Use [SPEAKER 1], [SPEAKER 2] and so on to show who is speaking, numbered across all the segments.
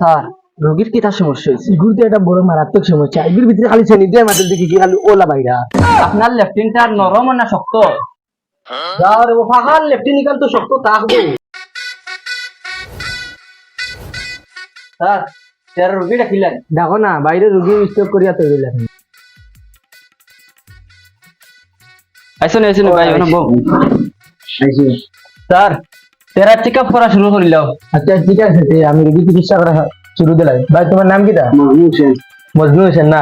[SPEAKER 1] Sir রোগীর কি তার সমস্যা হয়েছে?
[SPEAKER 2] ইগুর তো একটা বড় মারাত্মক সমস্যা। ইগুর ভিতরে খালি দিয়ে মাত্র দেখি কি খালি ওলা বাইরা।
[SPEAKER 1] আপনার লেফটিনটা নরম না শক্ত?
[SPEAKER 2] আর ও ফাহাল লেফটি নিকাল তো শক্ত থাকব
[SPEAKER 1] স্যার স্যার রোগীটা কিলেন
[SPEAKER 2] দেখো না বাইরে রুগী স্টক করিয়া
[SPEAKER 1] আইসুন ভাই বউ স্যার তেরা চেক আপ করা শুরু করিল
[SPEAKER 2] আচ্ছা ঠিক আছে তে আমি রুগী চিকিৎসা করা শুরু দিলাই ভাই তোমার নাম কিটা মজনু হোসেন না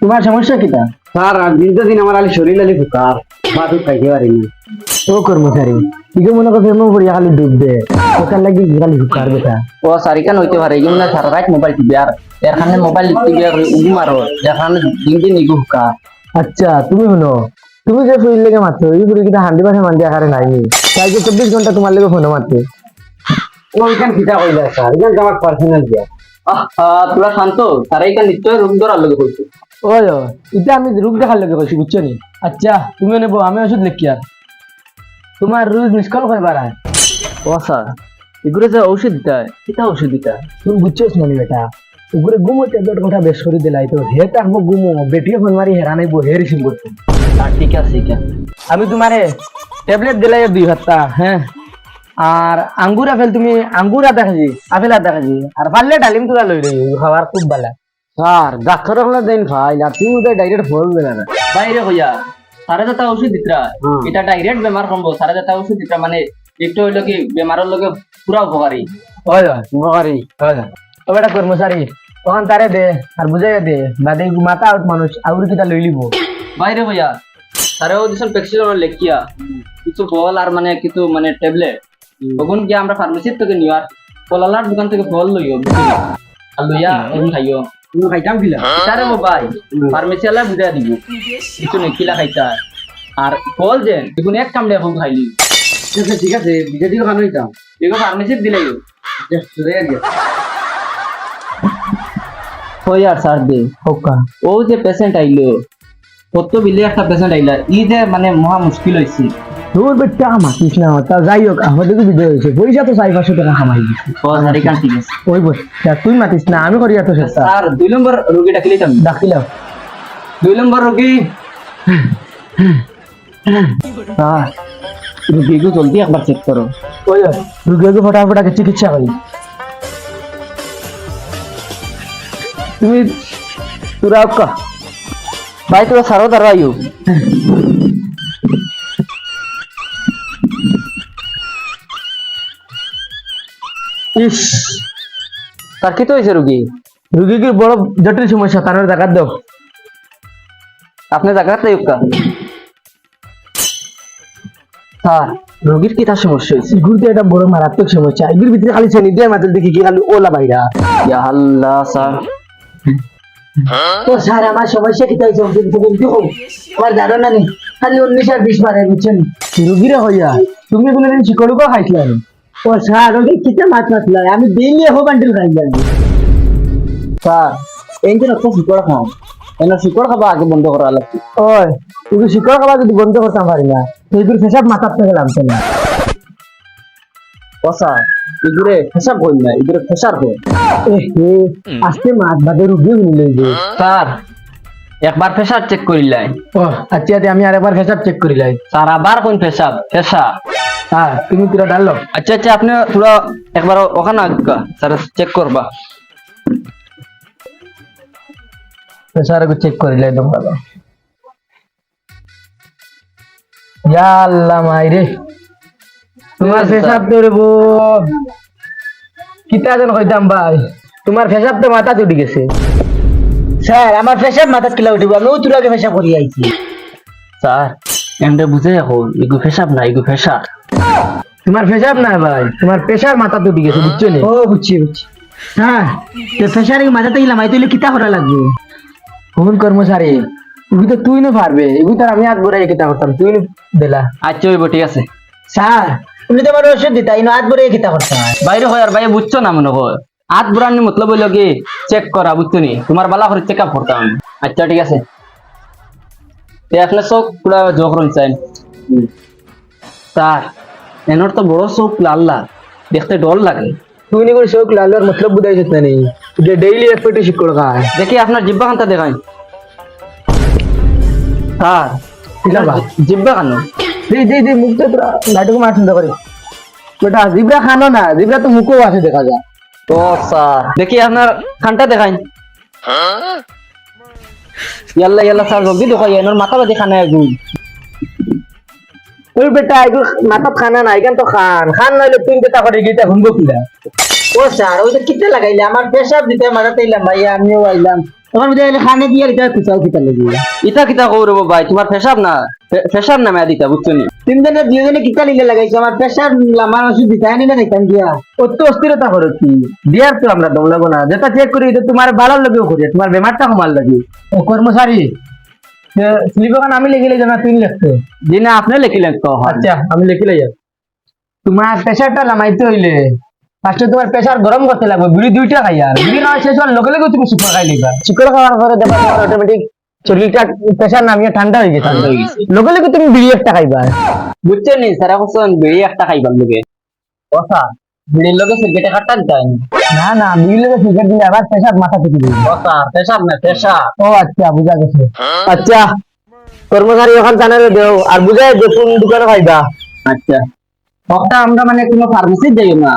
[SPEAKER 2] তোমার সমস্যা কিটা
[SPEAKER 3] স্যার আর দীর্ঘদিন আমার আলি শরীর আলি ফুকার মাথু খাইতে পারি না
[SPEAKER 2] ও কর্মচারী তুই মনে করছে এমন করিয়া খালি ডুব দে ওখান লাগি খালি হুকার বেটা
[SPEAKER 1] ও সারিকান হইতে পারে এগুলো না সারা রাত মোবাইল টিপি আর এর খানে মোবাইল টিপি আর উগু মারো এর খানে দিন দিন ইগু হুকা
[SPEAKER 2] আচ্ছা তুমি শুনো তুমি যে ফুল লেগে মারছো এই ফুল কিটা হান্ডি পাশে মান্ডি আকারে নাই? তাই যে চব্বিশ ঘণ্টা তোমার লেগে ফোনে মারতে
[SPEAKER 3] ওইখান কিতা কইলা স্যার? এখান আমার পার্সোনাল দিয়া।
[SPEAKER 1] আহা তোরা শান্ত। তারা নিশ্চয় রোগ ধরার
[SPEAKER 2] ওই এটা আমি রোগ দেখার লেগে কইছি বুঝছ নি? আচ্ছা তুমি নেব আমি ওষুধ লিখি আর। তোমার রোজ মিসকল করবার আর
[SPEAKER 1] ও স্যার এগুলো যে ঔষধ দেয় কিতা ঔষধ দিতা
[SPEAKER 2] তুমি বুঝছোস না বেটা? উপরে গুমো ট্যাবলেট কথা বেশ করে দিলাই তো। হে থাকব গুমো বেটিয়ে ফোন মারি হেরা হে রিসিভ করতে
[SPEAKER 1] ঠিক আছে
[SPEAKER 2] আমি তোমারে ট্যাবলেট দিলাই দুই হাত্তা হ্যাঁ আর আঙ্গুর আপেল তুমি আঙ্গুর আর দেখাছি আপেল আর দেখাছি আর পারলে ডালিম তুলা লই রই খাবার খুব ভালো
[SPEAKER 3] স্যার ডাক্তার হলে দেন ভাই আর তুমি ওদের ডাইরেক্ট ফোন দিলে না
[SPEAKER 1] বাইরে হইয়া সারা যাতা ঔষধ দিতরা এটা ডাইরেক্ট বেমার সম্ভব সারা যাতা ঔষধ দিতরা মানে একটু হইল কি বেমারের লগে পুরা উপকারী
[SPEAKER 2] হয় হয়
[SPEAKER 3] উপকারী
[SPEAKER 2] হয় ও বেটা কর্মচারী তখন তারে দে আর বুঝাই দে বাদে মাথা আউট মানুষ আউর কিটা লই লিব
[SPEAKER 1] বাইরে হইয়া তারেও দিছেন প্রেসক্রিপশন লেখিয়া। কিছু ফল আর মানে কিছু মানে ট্যাবলেট তখন গিয়া আমরা ফার্মেসির থেকে নিও আর কলালার দোকান থেকে ফল লইও আর লইয়া এখন খাইও
[SPEAKER 3] তুমি খাইতাম কিলা
[SPEAKER 1] তারে মোবাইল ফার্মেসি আলা বুঝাই দিব। কিছু নেই কিলা খাইতা আর ফল যে দেখুন এক কামড়ে এখন খাইলি
[SPEAKER 3] ঠিক আছে বিজে দিকে খানো হইতাম
[SPEAKER 1] এগুলো ফার্মেসির দিলেই
[SPEAKER 3] জাস্ট
[SPEAKER 1] হই আর স্যার দে
[SPEAKER 2] হোকা
[SPEAKER 1] ও যে পেশেন্ট আইলো কত বিলে একটা পেশেন্ট আইলা ই যে মানে মহা মুশকিল হয়েছে
[SPEAKER 2] তোর বেটা তা যাই হোক আমাদের হয়েছে পয়সা তো চাই পাঁচশো টাকা কামাই
[SPEAKER 1] ঠিক আছে।
[SPEAKER 2] ওই বস তুই মাতিস না আমি করি এত চেষ্টা।
[SPEAKER 1] স্যার দুই নম্বর রোগী ডাকিলি তুমি?
[SPEAKER 2] ডাকিলাম
[SPEAKER 1] দুই নম্বর রোগী রোগীকে জলদি একবার চেক করো
[SPEAKER 2] ওই রুগীকে ফটাফটাকে চিকিৎসা করি তুমি তোরা কা?
[SPEAKER 1] ভাই তোরা সারো দাঁড়াইও
[SPEAKER 2] ইস।
[SPEAKER 1] তার কি তো হয়েছে রোগী।
[SPEAKER 2] রুগীকে বড় জটিল সমস্যা তার দেখা দাও।
[SPEAKER 1] আপনি জায়গাতে ইউকা স্যার রোগীর কি তার সমস্যা হয়েছে?
[SPEAKER 2] ইগুর তো একটা বড় মারাত্মক সমস্যা। ইগুর ভিতরে খালি চেনি দিয়ে মাত্র দেখি কি খালি ওলা বাইরা
[SPEAKER 1] ইয়া আল্লাহ স্যার।
[SPEAKER 2] তো স্যার আমার সমস্যা কি? তাই চলছে বলতে হোক আমার ধারণা নেই খালি উনিশ আর বিশ মারে বুঝছেন রুগীরা হইয়া তুমি কোনোদিন শিকড়ুকো খাইছিলে ও স্যার ওকে কিতে মাছ মাছলা আমি ডেইলি হো বান্ডিল খাই যাই
[SPEAKER 1] স্যার এই যে একটা শিকড় খাও। এনে শিকড় খাবা আগে বন্ধ করা লাগবে।
[SPEAKER 2] ওই তুমি শিকড় খাবা যদি বন্ধ করতাম পারি না তো এগুলো ফেসাব মাথার থেকে লাগছে না।
[SPEAKER 1] স্যার এগুরে ফেসাব হই না এগুরে ফেসার হয়
[SPEAKER 2] এ হে আজকে মাছ বাদে রুগী হইলে যে।
[SPEAKER 1] স্যার একবার ফেসার চেক করিলাই
[SPEAKER 2] ও আচ্ছা আচ্ছা, আমি আরেকবার ফেসাব চেক করি লাই।
[SPEAKER 1] স্যার আবার কোন ফেসাব ফেসা।
[SPEAKER 2] হ্যাঁ তুমি তোরা ডালো
[SPEAKER 1] আচ্ছা আচ্ছা আপনি পুরো একবার ওখানে আগে স্যার চেক করবা।
[SPEAKER 2] প্রেসার চেক করি লাই তোমরা ইয়া আল্লাহ মাইরে। তোমার ফেসাব তো রে বো কিতা যেন কইতাম ভাই। তোমার তো মাথা উঠে গেছে। স্যার আমার মাথা কিলা উঠিব? আমি করি আইছি।
[SPEAKER 1] স্যার। বুঝে এখন এগু না এগু
[SPEAKER 2] তোমার না ভাই। তোমার প্রেসার মাথা উঠে গেছে বুঝছ নি? ও বুঝছি বুঝছি। হ্যাঁ তো ফেসার মাথাতে গেলাম তুইলে কিতা করা লাগবে? কোন কর্মচারী এগুলো তো তুই না পারবে এগুলো তো আমি হাত বড়াই কিতা করতাম তুই দিলা
[SPEAKER 1] আচ্ছা ঠিক আছে।
[SPEAKER 2] স্যার তুমি তো আমার ওষুধ দিতা ইনো হাত করতাম
[SPEAKER 1] বাইরে হয় আর ভাই বুঝছ না মনে হয়? হাত বুড়ানি মতলব হইল কি চেক করা বুঝছ নি? তোমার বালা করে চেক আপ করতাম আচ্ছা ঠিক আছে। তে চোখ পুরা জোক রইছেন স্যার এনর তো বড় চোখ লাল লাল দেখতে ডর লাগে।
[SPEAKER 2] তুই নি করে শোক লাল মতলব বুঝাইছিস না নেই যে ডেইলি শিক্ষক খায়
[SPEAKER 1] দেখি আপনার জিব্বা খানটা দেখাই।
[SPEAKER 2] বা?
[SPEAKER 1] জিব্বা খান
[SPEAKER 2] জি জি জি মুখ তো লাইটুকু মার সুন্দর করে বেটা জিবরা খানো না জিবরা তো মুখও আছে দেখা যায়
[SPEAKER 1] তো স্যার দেখি আপনার খানটা দেখাই। ইয়াল্লা ইয়াল্লা স্যার জলদি দেখাই এনার মাথা বাদে খানা একদম।
[SPEAKER 2] ওই বেটা এগুলো মাথাত খানা নাই কেন তো খান? খান নাইলে তুই বেটা করে গিয়ে ঘুমবো কিলা ও স্যার ওই তো কিতে লাগাইলে? আমার পেশাব দিতে মারাতে এলাম ভাইয়া আমিও আইলাম। তোমার মধ্যে খানে দিয়ে এটা খুচাও কিতা লাগিয়ে
[SPEAKER 1] ইটা কিতা করব ভাই তোমার পেশাব না? পেশাব নামে দিতা বুঝছ নি?
[SPEAKER 2] তিনজনে দুজনে কিতা লিলে লাগাইছো? আমার প্রেসার আমার ওষুধ দিতে না দেখতাম গিয়া অত অস্থিরতা করো কি? দিয়ার তো আমরা দম লাগো না। যেটা চেক করি তোমার ভালো লাগেও করি তোমার বেমারটা কমার লাগে। ও কর্মচারী স্লিপখান আমি লিখিলে জানা তিন লিখতে
[SPEAKER 1] দিনে আপনি লিখিলেন তো হয়।
[SPEAKER 2] আচ্ছা আমি লিখিলে যাই তোমার প্রেসারটা লামাইতে হইলে। ফার্স্টে তোমার প্রেসার গরম করতে লাগবে বিড়ি দুইটা খাই আর বিড়ি খাওয়া শেষ হওয়ার লগে লগে তুমি শুকর খাই নিবা শুকর খাওয়ার পরে দেখবা অটোমেটিক শরীরটা প্রেসার নামিয়ে ঠান্ডা হয়ে গেছে। লগে লগে তুমি বিড়ি একটা খাইবা।
[SPEAKER 1] বুঝছ নি? স্যার এখন বেড়ি একটা খাইবার লোকে কথা বিড়ির লোকে সিগারেট কাটটা দেয়
[SPEAKER 2] না। না বিড়ি লগে সিগারেট দিলে আবার প্রেসার মাথা থেকে দিবে।
[SPEAKER 1] কথা পেশাব না পেশাব।
[SPEAKER 2] ও আচ্ছা বুঝা গেছে। আচ্ছা কর্মচারী ওখান জানালে দেও আর বুঝাই যে কোন দোকানে খাইবা
[SPEAKER 1] আচ্ছা। ওটা আমরা মানে কোনো ফার্মেসি যাই না।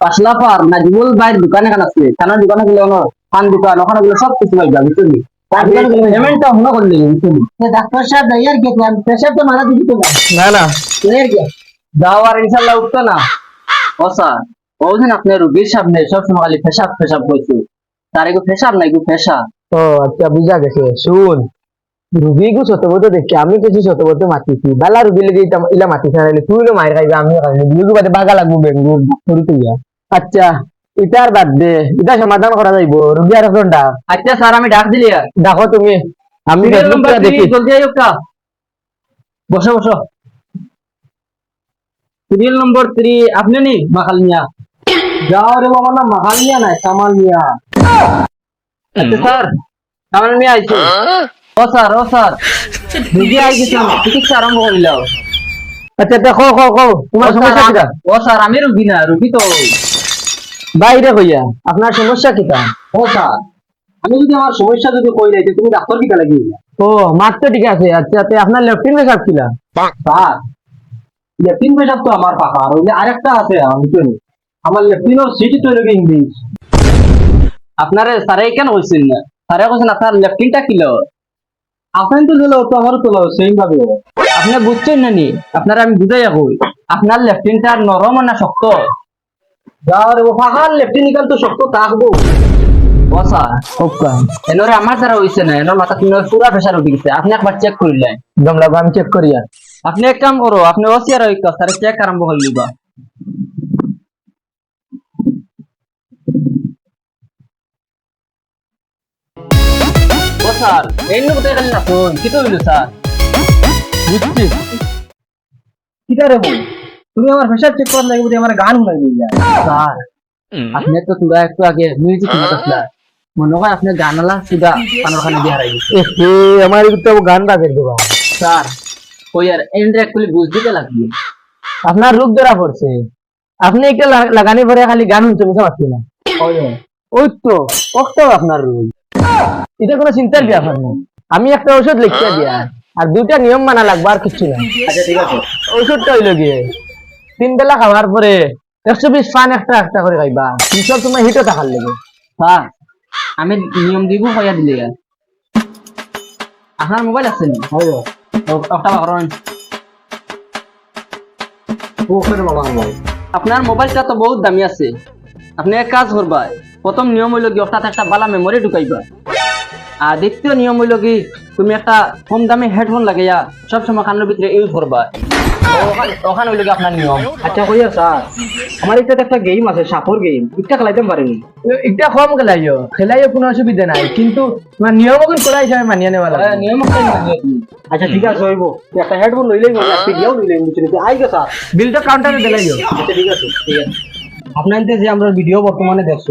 [SPEAKER 1] পাশলা ফার নাজিবুল ভাইয়ের দোকানে কান আছে। কানার দোকানে গেলে ono পান দোকান ওখানে গেলে সব কিছু পাইবা বুঝছ পেমেন্টটা হনো করলে বুঝছ
[SPEAKER 2] ডাক্তার সাহেব দাইয়ার কে প্রেসার তো মাথা দিতে না না। এর
[SPEAKER 1] আর ইনশাল্লাহ উঠতো না। ও স্যার ওদিন আপনি রুগীর সামনে সব সময় খালি পেশাব পেশাব করছ তার এগো পেশাব না এগো পেশা
[SPEAKER 2] ও আচ্ছা বুঝা গেছে। শুন রুগী গু বলতে দেখি আমি কিছু বলতে মাতিছি। বালা রুগী লেগে ইলা মাতি ছাড়াইলে তুই লো মায়ের খাইবা আমি খাইলে বিয়োগ বাদে বাগা লাগবো বেঙ্গুর করতে ইয়া। আচ্ছা। ইটার বাদ দে এটা সমাধান করা যাইব। রুগী আর একজনটা
[SPEAKER 1] আচ্ছা স্যার আমি ডাক দিলি
[SPEAKER 2] দেখো তুমি। আমি দেখি
[SPEAKER 1] জলদি আইও বসো বসো। সিরিয়াল নম্বর থ্রি আপনি নি মাখাল মিয়া।
[SPEAKER 2] যাও রে বাবা না মাহাল নিয়া নাই কামাল নিয়া
[SPEAKER 1] আচ্ছা স্যার কামাল মিয়া আইছে। ও স্যার ও স্যার। গেছে চিকিৎসা আরম্ভ করিল
[SPEAKER 2] আচ্ছা দেখো কো কো তোমার সমস্যা কিটা?
[SPEAKER 1] ও স্যার আমি রুগী না রুগী তো
[SPEAKER 2] বাইরে কইয়া আপনার সমস্যা কিটা?
[SPEAKER 1] ও স্যার আমি যদি আমার সমস্যা যদি কই যাইতে তুমি ডাক্তার কিটা লাগি
[SPEAKER 2] ও তো ঠিক আছে আচ্ছা আপনার লেফটিন কিলা?
[SPEAKER 1] স্যার লেফটিন পেশাব তো আমার আর ওই আরেকটা আছে, আমি আমার লেফটিনও সিটি তো ইংলিশ। আপনারে স্যারে কেন না স্যারে কইছেন আপনার আপনি তো দিলো তো আমার তো সেম ভাবে। আপনি বুঝছেন না নি? আপনারা আমি বুঝাই আপনার নরম না শক্ত? যাও রে পাহাড় নিকাল তো শক্ত থাকব ও আমার দ্বারা না মাথা পুরা উঠে গেছে। আপনি একবার চেক করলেন।
[SPEAKER 2] আমি চেক করিয়া
[SPEAKER 1] আপনি এক কাম করো আপনি ওসিয়ার ওই স্যার চেক আরম্ভ করে লিবা ও স্যার এই নো কোথায় গেলেন আপনি কি তো হইল স্যার?
[SPEAKER 2] বুঝছি।
[SPEAKER 1] কিটা রে বউ তুমি আমার চেক করার লাগে বলে আমার গান শুনাই দিয়ে স্যার আপনি তো তুরা একটু আগে মিউজিক শুনতে মনে হয় আপনি গানালা সুদা দিয়ে হারাই
[SPEAKER 2] এ আমার তো গান বাজে দেবা
[SPEAKER 1] স্যার ওই আর এন্ড্রে বুঝ দিতে লাগবে।
[SPEAKER 2] আপনার রূপ ধরা পড়ছে। আপনি একটা লাগা- লাগানি পরে খালি গান শুনতে বুঝতে পারছি না। ওই তো আপনার রূপ। এটা কোনো চিন্তার ব্যাপার না। আমি একটা ওষুধ লিখতে দিয়া আর দুইটা নিয়ম মানা লাগবে আর কিছু না।
[SPEAKER 1] আচ্ছা ঠিক আছে।
[SPEAKER 2] ওষুধটা হইল গিয়ে তিন বেলা খাওয়ার পরে একশো বিশ পান একটা একটা করে খাইবা। সব সময় হিটও থাকার লেগে।
[SPEAKER 1] স্যার আমি নিয়ম দিব হইয়া দিলে। আপনার মোবাইল আছে নি? একটা করেন আপনার মোবাইলটা তো বহুত দামি আছে আপনি এক কাজ করবা প্রথম নিয়ম হইল কি অর্থাৎ একটা বালা মেমোরি ঢুকাইবা আর দ্বিতীয় নিয়ম হইল কি তুমি একটা কম দামি হেডফোন লাগাইয়া সব সময় কানের ভিতরে ইউজ করবা। ওখানে- হইল কি আপনার নিয়ম?
[SPEAKER 2] আচ্ছা কইয়া স্যার আমার এটাতে একটা গেম আছে সাপোর গেম এটা খেলাইতে পারেনি। এটা কম খেলাইও। খেলাইও কোনো অসুবিধা নাই কিন্তু তোমার নিয়ম এখন করা হিসাবে মানিয়ে নেওয়া লাগে
[SPEAKER 1] নিয়ম।
[SPEAKER 2] আচ্ছা ঠিক আছে হইব। একটা হেডফোন লইলেই হবে একটা দিয়াও লইলেই বুঝছি আই গে বিলটা কাউন্টারে দিলাইও
[SPEAKER 1] আচ্ছা ঠিক আছে ঠিক আছে।
[SPEAKER 2] আপনাদের যে আমরা ভিডিও বর্তমানে দেখছ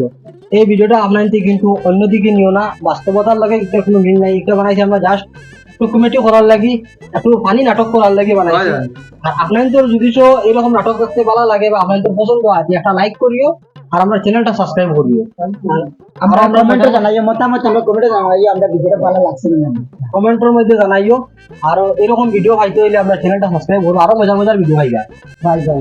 [SPEAKER 3] এই ভিডিওটা আপনার কিন্তু অন্যদিকে নিও না। বাস্তবতার লাগে এটা কোনো মিল নাই। এটা বানাইছি আমরা জাস্ট একটু কমেডি করার লাগি একটু ফানি নাটক করার লাগি বানাইছি। আর আপনাদের যদি তো এরকম নাটক দেখতে ভালো লাগে বা আপনাদের পছন্দ হয় একটা লাইক করিও আর আমরা চ্যানেলটা সাবস্ক্রাইব করিও।
[SPEAKER 4] আমরা কমেন্টে জানাইও মতামত আমরা কমেন্টে জানাইও আমরা ভিডিওটা ভালো লাগছে না।
[SPEAKER 3] কমেন্টের মধ্যে জানাইও। আর এরকম ভিডিও পাইতে হইলে আমরা চ্যানেলটা সাবস্ক্রাইব করব। আরও মজার মজার ভিডিও পাইবা।
[SPEAKER 4] Bye bye